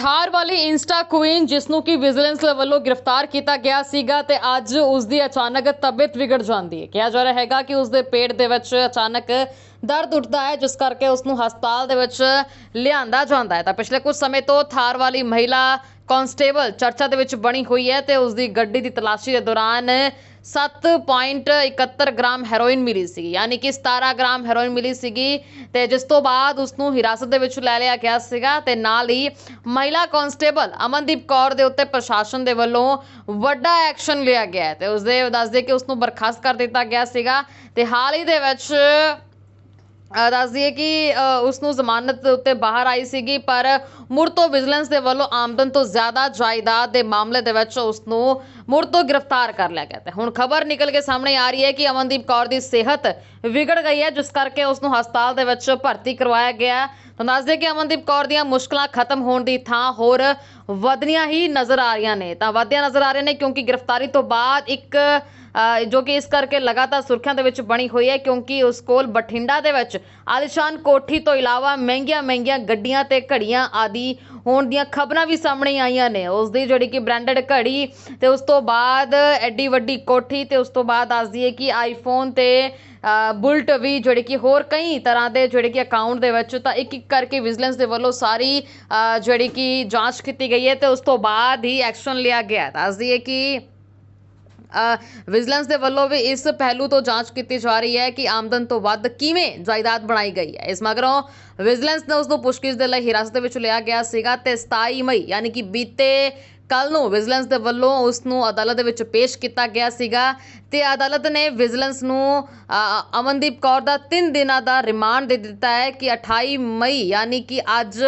ਥਾਰ ਵਾਲੀ Insta Queen ਜਿਸ ਨੂੰ ਕਿ ਵਿਜੀਲੈਂਸ ਵੱਲੋਂ ਗ੍ਰਿਫਤਾਰ ਕੀਤਾ ਗਿਆ ਸੀਗਾ ਤੇ ਅੱਜ ਉਸ ਦੀ ਅਚਾਨਕ ਤਬੀਅਤ ਵਿਗੜ ਜਾਂਦੀ ਹੈ। ਕਿਹਾ ਜਾ ਰਿਹਾ ਹੈਗਾ ਕਿ ਉਸ ਦੇ ਪੇਟ ਦੇ ਵਿੱਚ ਅਚਾਨਕ ਦਰਦ ਉੱਠਦਾ ਹੈ, ਜਿਸ ਕਰਕੇ ਉਸ ਨੂੰ ਹਸਪਤਾਲ ਦੇ ਵਿੱਚ ਲਿਆਂਦਾ ਜਾਂਦਾ ਹੈ। ਤਾਂ ਪਿਛਲੇ ਕੁਝ ਸਮੇਂ ਤੋਂ ਥਾਰ ਵਾਲੀ ਮਹਿਲਾ ਕਾਂਸਟੇਬਲ ਚਰਚਾ ਦੇ ਵਿੱਚ ਬਣੀ ਹੋਈ ਹੈ ਤੇ ਉਸ ਦੀ ਗੱਡੀ ਦੀ ਤਲਾਸ਼ੀ ਦੇ ਦੌਰਾਨ 7.71 ਗ੍ਰਾਮ ਹੈਰੋਇਨ ਮਿਲੀ ਸੀ ਯਾਨੀ ਕਿ 17 ਗ੍ਰਾਮ ਹੈਰੋਇਨ ਮਿਲੀ ਸੀਗੀ, ਤੇ ਜਿਸ ਤੋਂ ਬਾਅਦ ਉਸ ਨੂੰ ਹਿਰਾਸਤ ਦੇ ਵਿੱਚ ਲੈ ਲਿਆ ਗਿਆ ਸੀਗਾ, ਤੇ ਨਾਲ ਹੀ ਮਹਿਲਾ ਕਾਂਸਟੇਬਲ ਅਮਨਦੀਪ ਕੌਰ ਦੇ ਉੱਤੇ ਪ੍ਰਸ਼ਾਸਨ ਦੇ ਵੱਲੋਂ ਵੱਡਾ ਐਕਸ਼ਨ ਲਿਆ ਗਿਆ ਹੈ, ਤੇ ਉਸ ਦੇ ਦੱਸਦੇ ਕਿ ਉਸ ਨੂੰ ਬਰਖਾਸਤ ਕਰ ਦਿੱਤਾ ਗਿਆ ਸੀਗਾ, ਤੇ ਹਾਲ ਹੀ ਦੇ ਵਿੱਚ ਦੱਸ ਦਈਏ ਕਿ ਅ, ਉਸ ਨੂੰ ਜ਼ਮਾਨਤ ਉੱਤੇ ਬਾਹਰ ਆਈ ਸੀਗੀ ਪਰ ਮੁੜ ਤੋਂ ਵਿਜੀਲੈਂਸ ਦੇ ਵੱਲੋਂ ਆਮਦਨ ਤੋਂ ਜ਼ਿਆਦਾ ਜਾਇਦਾਦ ਦੇ ਮਾਮਲੇ ਦੇ ਵਿੱਚ ਉਸ ਨੂੰ ਮੁੜ ਤੋਂ ਗ੍ਰਿਫਤਾਰ ਕਰ ਲਿਆ ਗਿਆ ਤੇ ਹੁਣ ਖਬਰ ਨਿਕਲ ਕੇ ਸਾਹਮਣੇ ਆ ਰਹੀ ਹੈ ਕਿ ਅਮਨਦੀਪ ਕੌਰ ਦੀ ਸਿਹਤ ਵਿਗੜ ਗਈ ਹੈ ਜਿਸ ਕਰਕੇ ਉਸ ਨੂੰ ਹਸਪਤਾਲ ਦੇ ਵਿੱਚ ਭਰਤੀ ਕਰਵਾਇਆ ਗਿਆ ਤਾਂ ਦੱਸਦੇ ਕਿ ਅਮਨਦੀਪ ਕੌਰ ਦੀਆਂ ਮੁਸ਼ਕਲਾਂ ਖਤਮ ਹੋਣ ਦੀ ਥਾਂ ਹੋਰ ਵਧਣੀਆਂ ਹੀ ਨਜ਼ਰ ਆ ਰਹੀਆਂ ਨੇ। ਤਾਂ ਵਧਦੀਆਂ ਨਜ਼ਰ ਆ ਰਹੇ ਨੇ ਕਿਉਂਕਿ ਗ੍ਰਿਫਤਾਰੀ ਤੋਂ ਬਾਅਦ ਇੱਕ ਅ, ਜੋ ਕਿ ਇਸ ਕਰਕੇ ਲਗਾਤਾਰ ਸੁਰਖੀਆਂ ਦੇ ਵਿੱਚ ਬਣੀ ਹੋਈ ਹੈ ਕਿਉਂਕਿ ਉਸ ਕੋਲ ਬਠਿੰਡਾ ਦੇ ਵਿੱਚ ਆਲੀਸ਼ਾਨ ਕੋਠੀ ਤੋਂ ਇਲਾਵਾ ਮਹਿੰਗੀਆਂ ਮਹਿੰਗੀਆਂ ਗੱਡੀਆਂ ਤੇ ਘੜੀਆਂ ਆਦਿ ਹੋਣ ਦੀਆਂ ਖਬਰਾਂ ਵੀ ਸਾਹਮਣੇ ਆਈਆਂ ਨੇ ਉਸ ਦੀ ਜਿਹੜੀ ਕਿ ਬ੍ਰਾਂਡਡ ਘੜੀ ਤੇ ਉਸ ਤੋਂ ਬਾਅਦ ਐਡੀ ਵੱਡੀ ਕੋਠੀ ਤੇ ਉਸ ਤੋਂ ਬਾਅਦ ਦੱਸ ਦਈਏ ਕਿ ਆਈਫੋਨ ਤੇ ਬੁਲਟ ਵੀ ਜਿਹੜੇ ਕਿ ਹੋਰ ਕਈ ਤਰ੍ਹਾਂ ਦੇ ਜਿਹੜੇ ਕਿ ਅਕਾਊਂਟ ਦੇ ਵਿੱਚ ਤਾਂ ਇੱਕ ਇੱਕ ਕਰਕੇ ਵਿਜੀਲੈਂਸ ਦੇ ਵੱਲੋਂ ਸਾਰੀ ਜਿਹੜੀ ਕਿ ਜਾਂਚ ਕੀਤੀ ਗਈ ਹੈ ਤੇ ਉਸ ਤੋਂ ਬਾਅਦ ਹੀ ਐਕਸ਼ਨ ਲਿਆ ਗਿਆ ਹੈ। ਦੱਸ ਦਈਏ ਕਿ ਵਿਜੀਲੈਂਸ ਦੇ ਵੱਲੋਂ ਵੀ ਇਸ ਪਹਿਲੂ ਤੋਂ ਜਾਂਚ ਕੀਤੀ ਜਾ ਰਹੀ ਹੈ ਕਿ ਆਮਦਨ ਤੋਂ ਵੱਧ ਕਿਵੇਂ ਜਾਇਦਾਦ ਬਣਾਈ ਗਈ ਹੈ। ਇਸ ਮਗਰੋਂ ਵਿਜੀਲੈਂਸ ਨੇ ਉਸ ਨੂੰ ਪੁੱਛਗਿੱਛ ਦੇ ਲਈ ਹਿਰਾਸਤ ਵਿੱਚ ਲਿਆ ਗਿਆ ਸੀਗਾ ਤੇ 27 ਮਈ, ਯਾਨੀ ਕਿ ਬੀਤੇ ਕੱਲ ਨੂੰ ਵਿਜੀਲੈਂਸ ਦੇ ਵੱਲੋਂ ਉਸ ਨੂੰ ਅਦਾਲਤ ਦੇ ਵਿੱਚ ਪੇਸ਼ ਕੀਤਾ ਗਿਆ ਸੀਗਾ ਤੇ ਅਦਾਲਤ ਨੇ ਵਿਜੀਲੈਂਸ ਨੂੰ ਅਮਨਦੀਪ ਕੌਰ ਦਾ 3 ਦਿਨਾਂ ਦਾ ਰਿਮਾਂਡ ਦੇ ਦਿੱਤਾ ਹੈ ਕਿ 28 ਮਈ, ਯਾਨੀ ਕਿ ਅੱਜ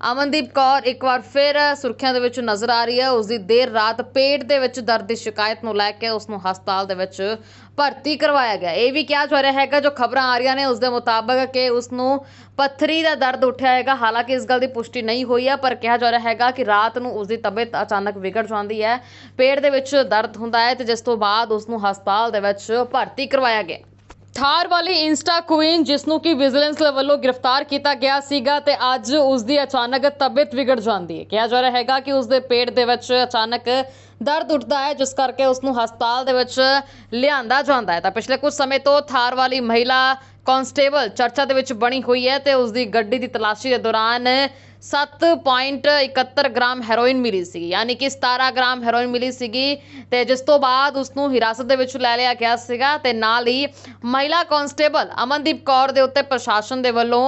ਅਮਨਦੀਪ ਕੌਰ ਇੱਕ ਵਾਰ ਫਿਰ ਸੁਰਖੀਆਂ ਦੇ ਵਿੱਚ ਨਜ਼ਰ ਆ ਰਹੀ ਹੈ। ਉਸ ਦੀ ਦੇਰ ਰਾਤ ਪੇਟ ਦੇ ਵਿੱਚ ਦਰਦ ਦੀ ਸ਼ਿਕਾਇਤ ਨੂੰ ਲੈ ਕੇ ਉਸ ਨੂੰ ਹਸਪਤਾਲ ਦੇ ਵਿੱਚ ਭਰਤੀ ਕਰਵਾਇਆ ਗਿਆ। ਇਹ ਵੀ ਕਿਹਾ ਜਾ ਰਿਹਾ ਹੈਗਾ, ਜੋ ਖਬਰਾਂ ਆ ਰਹੀਆਂ ਨੇ ਉਸ ਦੇ ਮੁਤਾਬਕ ਕਿ ਉਸ ਨੂੰ ਪੱਥਰੀ ਦਾ ਦਰਦ ਉੱਠਿਆ ਹੈਗਾ। ਹਾਲਾਂਕਿ ਇਸ ਗੱਲ ਦੀ ਪੁਸ਼ਟੀ ਨਹੀਂ ਹੋਈ ਹੈ, ਪਰ ਕਿਹਾ ਜਾ ਰਿਹਾ ਹੈਗਾ ਕਿ ਰਾਤ ਨੂੰ ਉਸ ਦੀ ਤਬੀਅਤ ਅਚਾਨਕ ਵਿਗੜ ਜਾਂਦੀ ਹੈ। ਪੇਟ ਦੇ ਵਿੱਚ ਦਰਦ ਹੁੰਦਾ ਹੈ ਤੇ ਜਿਸ ਤੋਂ ਬਾਅਦ ਉਸ ਨੂੰ ਹਸਪਤਾਲ ਦੇ ਵਿੱਚ ਭਰਤੀ ਕਰਵਾਇਆ ਗਿਆ। ਥਾਰ ਵਾਲੀ ਇੰਸਟਾ ਕੁਈਨ ਜਿਸ ਨੂੰ ਕਿ ਵਿਜੀਲੈਂਸ ਵੱਲੋਂ ਗ੍ਰਿਫਤਾਰ ਕੀਤਾ ਗਿਆ ਸੀਗਾ ਤੇ ਅੱਜ ਉਸ ਦੀ ਅਚਾਨਕ ਤਬੀਅਤ ਵਿਗੜ ਜਾਂਦੀ ਹੈ। ਕਿਹਾ ਜਾ ਰਿਹਾ ਹੈਗਾ ਕਿ ਉਸ ਦੇ ਪੇਟ ਦੇ ਵਿੱਚ ਅਚਾਨਕ ਦਰਦ ਉੱਠਦਾ ਹੈ, ਜਿਸ ਕਰਕੇ ਉਸ ਨੂੰ ਹਸਪਤਾਲ ਦੇ ਵਿੱਚ ਲਿਆਂਦਾ ਜਾਂਦਾ ਹੈ। ਤਾਂ ਪਿਛਲੇ ਕੁਝ ਸਮੇਂ ਤੋਂ ਥਾਰ ਵਾਲੀ ਮਹਿਲਾ ਕਾਂਸਟੇਬਲ ਚਰਚਾ ਦੇ ਵਿੱਚ ਬਣੀ ਹੋਈ ਹੈ ਤੇ ਉਸ ਦੀ ਗੱਡੀ ਦੀ ਤਲਾਸ਼ੀ ਦੇ ਦੌਰਾਨ 7.71 ਗ੍ਰਾਮ ਹੈਰੋਇਨ ਮਿਲੀ ਸੀ ਯਾਨੀ ਕਿ 17 ਗ੍ਰਾਮ ਹੈਰੋਇਨ ਮਿਲੀ ਸੀਗੀ ਤੇ ਜਿਸ ਤੋਂ ਬਾਅਦ ਉਸ ਨੂੰ ਹਿਰਾਸਤ ਦੇ ਵਿੱਚ ਲੈ ਲਿਆ ਗਿਆ ਸੀਗਾ ਤੇ ਨਾਲ ਹੀ ਮਹਿਲਾ ਕਾਂਸਟੇਬਲ ਅਮਨਦੀਪ ਕੌਰ ਦੇ ਉੱਤੇ ਪ੍ਰਸ਼ਾਸਨ ਦੇ ਵੱਲੋਂ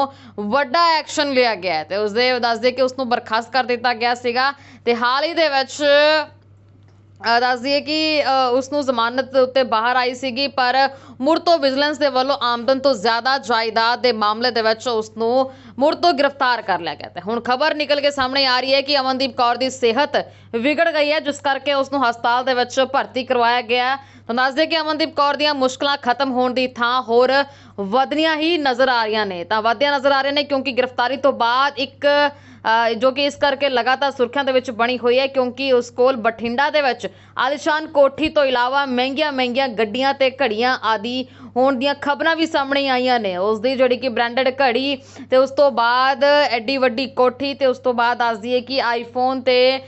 ਵੱਡਾ ਐਕਸ਼ਨ ਲਿਆ ਗਿਆ ਤੇ ਉਸ ਦੇ ਦੱਸਦੇ ਕਿ ਉਸ ਨੂੰ ਬਰਖਾਸਤ ਕਰ ਦਿੱਤਾ ਗਿਆ ਸੀਗਾ ਤੇ ਹਾਲ ਹੀ ਦੇ ਵਿੱਚ ਅ, ਦੱਸ ਦਈਏ ਕਿ ਅ, ਉਸ ਨੂੰ ਜ਼ਮਾਨਤ ਦੇ ਉੱਤੇ ਬਾਹਰ ਆਈ ਸੀਗੀ ਪਰ ਮੁੜ ਤੋਂ ਵਿਜੀਲੈਂਸ ਦੇ ਵੱਲੋਂ ਆਮਦਨ ਤੋਂ ਜ਼ਿਆਦਾ ਜਾਇਦਾਦ ਦੇ ਮਾਮਲੇ ਦੇ ਵਿੱਚ ਉਸ ਨੂੰ ਮੁੜ ਤੋਂ ਗ੍ਰਿਫਤਾਰ ਕਰ ਲਿਆ ਗਿਆ ਤੇ ਹੁਣ ਖਬਰ ਨਿਕਲ ਕੇ ਸਾਹਮਣੇ ਆ ਰਹੀ ਹੈ ਕਿ ਅਮਨਦੀਪ ਕੌਰ ਦੀ ਸਿਹਤ ਵਿਗੜ ਗਈ ਹੈ ਜਿਸ ਕਰਕੇ ਉਸ ਨੂੰ ਹਸਪਤਾਲ ਦੇ ਵਿੱਚ ਭਰਤੀ ਕਰਵਾਇਆ ਗਿਆ ਹੈ। ਤਾਂ ਦੱਸਦੇ ਕਿ ਅਮਨਦੀਪ ਕੌਰ ਦੀਆਂ ਮੁਸ਼ਕਲਾਂ ਖਤਮ ਹੋਣ ਦੀ ਥਾਂ ਹੋਰ ਵਧਣੀਆਂ ਹੀ ਨਜ਼ਰ ਆ ਰਹੀਆਂ ਨੇ ਤਾਂ ਵਧਦੀਆਂ ਨਜ਼ਰ ਆ ਰਹੀਆਂ ਨੇ ਕਿਉਂਕਿ ਗ੍ਰਿਫਤਾਰੀ ਤੋਂ ਬਾਅਦ ਇੱਕ ਅ, ਜੋ ਕਿ ਇਸ ਕਰਕੇ ਲਗਾਤਾਰ ਸੁਰਖੀਆਂ ਦੇ ਵਿੱਚ ਬਣੀ ਹੋਈ ਹੈ ਕਿਉਂਕਿ ਉਸ ਕੋਲ ਬਠਿੰਡਾ ਦੇ ਵਿੱਚ ਆਲੀਸ਼ਾਨ ਕੋਠੀ ਤੋਂ ਇਲਾਵਾ ਮਹਿੰਗੀਆਂ ਮਹਿੰਗੀਆਂ ਗੱਡੀਆਂ ਤੇ ਘੜੀਆਂ ਆਦਿ ਹੋਣ ਦੀਆਂ ਖਬਰਾਂ ਵੀ ਸਾਹਮਣੇ ਆਈਆਂ ਨੇ ਉਸ ਦੀ ਜਿਹੜੀ ਕਿ ਬ੍ਰਾਂਡਡ ਘੜੀ ਤੇ ਉਸ ਤੋਂ ਬਾਅਦ ਐਡੀ ਵੱਡੀ ਕੋਠੀ ਤੇ ਉਸ ਤੋਂ ਬਾਅਦ ਦੱਸ ਦਈਏ ਕਿ ਆਈਫੋਨ ਤੇ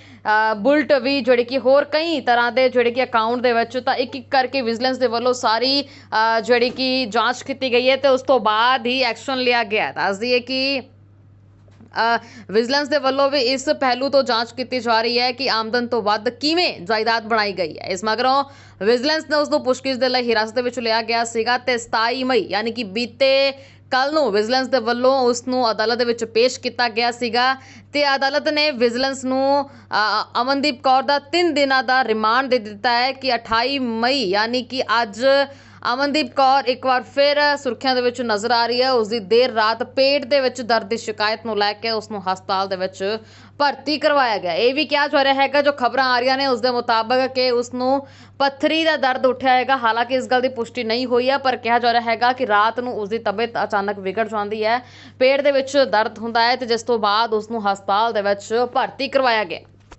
ਬੁਲਟ ਵੀ ਜਿਹੜੇ ਕਿ ਹੋਰ ਕਈ ਤਰ੍ਹਾਂ ਦੇ ਜਿਹੜੇ ਕਿ ਅਕਾਊਂਟ ਦੇ ਵਿੱਚ ਤਾਂ ਇੱਕ ਇੱਕ ਕਰਕੇ ਵਿਜੀਲੈਂਸ ਦੇ ਵੱਲੋਂ ਸਾਰੀ ਜਿਹੜੀ ਕਿ ਜਾਂਚ ਕੀਤੀ ਗਈ ਹੈ ਤੇ ਉਸ ਤੋਂ ਬਾਅਦ ਹੀ ਐਕਸ਼ਨ ਲਿਆ ਗਿਆ ਹੈ। ਦੱਸ ਦਈਏ ਕਿ ਵਿਜੀਲੈਂਸ ਦੇ ਵੱਲੋਂ ਵੀ ਇਸ ਪਹਿਲੂ ਤੋਂ ਜਾਂਚ ਕੀਤੀ ਜਾ ਰਹੀ ਹੈ ਕਿ ਆਮਦਨ ਤੋਂ ਵੱਧ ਕਿਵੇਂ ਜਾਇਦਾਦ ਬਣਾਈ ਗਈ ਹੈ। ਇਸ ਮਗਰੋਂ ਵਿਜੀਲੈਂਸ ਨੇ ਉਸ ਨੂੰ ਪੁੱਛਗਿੱਛ ਦੇ ਲਈ ਹਿਰਾਸਤ ਵਿੱਚ ਲਿਆ ਗਿਆ ਸੀਗਾ ਤੇ 27 ਮਈ, ਯਾਨੀ ਕਿ ਬੀਤੇ ਕੱਲ ਨੂੰ ਵਿਜੀਲੈਂਸ ਦੇ ਵੱਲੋਂ ਉਸ ਨੂੰ ਅਦਾਲਤ ਦੇ ਵਿੱਚ ਪੇਸ਼ ਕੀਤਾ ਗਿਆ ਸੀਗਾ ਤੇ ਅਦਾਲਤ ਨੇ ਵਿਜੀਲੈਂਸ ਨੂੰ ਅਮਨਦੀਪ ਕੌਰ ਦਾ 3 ਦਿਨਾਂ ਦਾ ਰਿਮਾਂਡ ਦੇ ਦਿੱਤਾ ਹੈ ਕਿ 28 ਮਈ, ਯਾਨੀ ਕਿ ਅੱਜ ਅਮਨਦੀਪ ਕੌਰ ਇੱਕ ਵਾਰ ਫਿਰ ਸੁਰਖੀਆਂ ਦੇ ਵਿੱਚ ਨਜ਼ਰ ਆ ਰਹੀ ਹੈ। ਉਸ ਦੀ ਦੇਰ ਰਾਤ ਪੇਟ ਦੇ ਵਿੱਚ ਦਰਦ ਦੀ ਸ਼ਿਕਾਇਤ ਨੂੰ ਲੈ ਕੇ ਉਸ ਨੂੰ ਹਸਪਤਾਲ ਦੇ ਵਿੱਚ ਭਰਤੀ ਕਰਵਾਇਆ ਗਿਆ। ਇਹ ਵੀ ਕਿਹਾ ਜਾ ਰਿਹਾ ਹੈਗਾ, ਜੋ ਖਬਰਾਂ ਆ ਰਹੀਆਂ ਨੇ ਉਸ ਦੇ ਮੁਤਾਬਕ ਕਿ ਉਸ ਨੂੰ ਪੱਥਰੀ ਦਾ ਦਰਦ ਉੱਠਿਆ ਹੈਗਾ। ਹਾਲਾਂਕਿ ਇਸ ਗੱਲ ਦੀ ਪੁਸ਼ਟੀ ਨਹੀਂ ਹੋਈ ਹੈ, ਪਰ ਕਿਹਾ ਜਾ ਰਿਹਾ ਹੈਗਾ ਕਿ ਰਾਤ ਨੂੰ ਉਸ ਦੀ ਤਬੀਅਤ ਅਚਾਨਕ ਵਿਗੜ ਜਾਂਦੀ ਹੈ। ਪੇਟ ਦੇ ਵਿੱਚ ਦਰਦ ਹੁੰਦਾ ਹੈ ਤੇ ਜਿਸ ਤੋਂ ਬਾਅਦ ਉਸ ਨੂੰ ਹਸਪਤਾਲ ਦੇ ਵਿੱਚ ਭਰਤੀ ਕਰਵਾਇਆ ਗਿਆ।